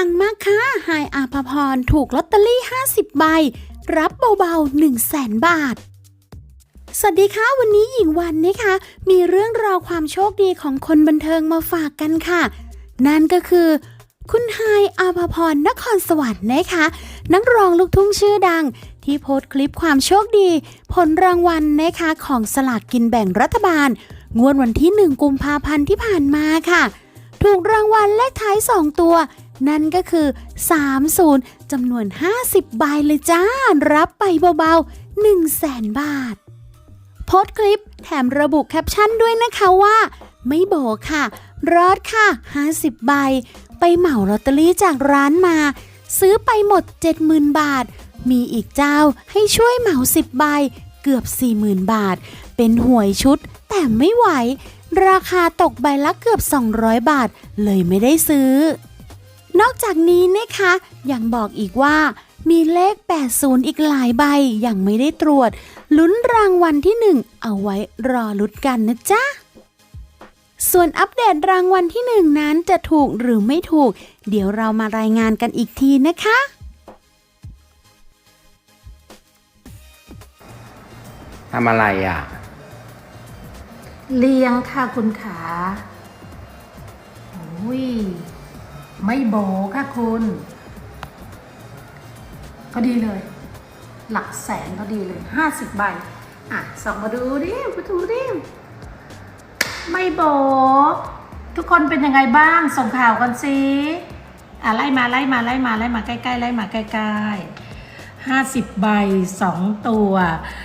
ปังมากค่ะไฮอาภพรถูกลอตเตอรี่ 50 ใบ รับเบาๆ 1 0 0 0 0แสนบาท สวัสดีค่ะ วันนี้หญิงวันนะคะ มีเรื่องราวความโชคดีของคนบันเทิงมาฝากกันค่ะ นั่นก็คือ คุณไฮอาภพรนครสวรรค์นะคะ นักร้องลูกทุ่งชื่อดัง ที่โพสต์คลิปความโชคดี ผลรางวัลนะคะของสลากกินแบ่งรัฐบาล งวดวันที่ 1 กุมภาพันธ์ที่ผ่านมาค่ะ ถูกรางวัลเลขท้าย 2 ตัว นั่นก็คือ 30 จำนวน 50 ใบเลยจ้า รับไปเบาๆ 1 0 0 0 0แสนบาท โพสคลิปแถมระบุแคปชั่นด้วยนะคะว่า ไม่โบกค่ะ รอดค่ะ 50 ใบ ไปเหมาลอตเตอรี่จากร้านมา ซื้อไปหมด 70,000 บาท มีอีกเจ้าให้ช่วยเหมา 10 ใบ เกือบ 40,000 บาท เป็นหวยชุด แต่ไม่ไหว ราคาตกใบละเกือบ 200 บาท เลยไม่ได้ซื้อ นอกจากนี้นะคะยังบอกอีกว่ามีเลข 80 อีกหลายใบยังไม่ได้ตรวจ ลุ้นรางวัลที่ 1 เอาไว้รอลุ้นกันนะจ๊ะ ส่วนอัปเดตรางวัลที่ 1 นั้นจะถูกหรือไม่ถูก เดี๋ยวเรามารายงานกันอีกทีนะคะทำอะไรอะ เลี้ยงค่ะคุณขาโอ้ย ไม่โบค่ะคุณ พอดีเลย หลักแสนพอดีเลยห้าสิบใบ อะส่องมาดูดิมาดูดิ ไม่โบทุกคนเป็นยังไงบ้าง ส่งข่าวกันสิอะไล่มาไล่มาไล่มาไล่มาใกล้ๆไล่มาใกล้ๆห้าสิบใบสองตัว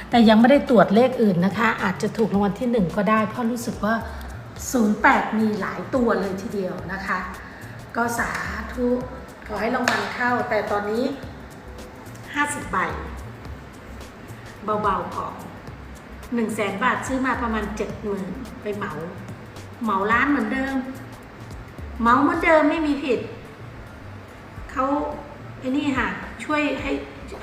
แต่ยังไม่ได้ตรวจเลขอื่นนะคะ อาจจะถูกรางวัลที่หนึ่งก็ได้ เพราะรู้สึกว่า 08 มีหลายตัวเลยทีเดียวนะคะ ก็สาธุขอให้รางวัลเข้า แต่ตอนนี้50ใบ เบาๆก่อนหนึ่งแสนบาทซื้อมาประมาณเจ็ดหมื่นไปเหมา เหมาร้านเหมือนเดิม เหมาเหมือนเดิมไม่มีผิด เขาไอ้นี่ค่ะ ช่วยให้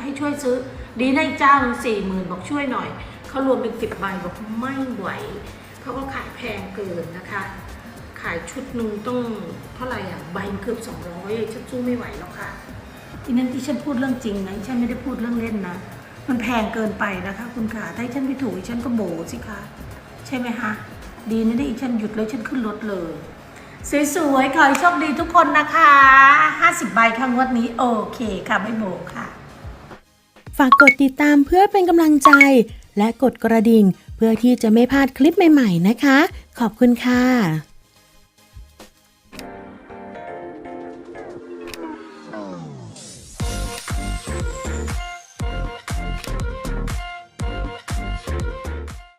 ให้ช่วยซื้อ ดีนะอีกเจ้าหนึ่งสี่หมื่นบอกช่วยหน่อย เขารวมเป็นสิบใบบอกไม่ไหวเพราะว่าขายแพงเกินนะคะ ขายชุดหนึ่งต้องเท่าไหร่อะใบเกือบสองร้อยฉันสู้ไม่ไหวแล้วค่ะ ทีนั้นที่ฉันพูดเรื่องจริงนะฉันไม่ได้พูดเรื่องเล่นนะ มันแพงเกินไปนะคะ คุณขาถ้าฉันไม่ถูกฉันก็โบสิคะใช่ไหมคะดีนะที่ฉันหยุดแล้วฉันขึ้นรถเลย สวยๆขอให้โชคดีทุกคนนะคะ 50 ใบค่ะงวดนี้โอเคค่ะไม่โบกค่ะ ฝากกดติดตามเพื่อเป็นกำลังใจ และกดกระดิ่ง เพื่อที่จะไม่พลาดคลิปใหม่ ๆ นะคะ ขอบคุณค่ะ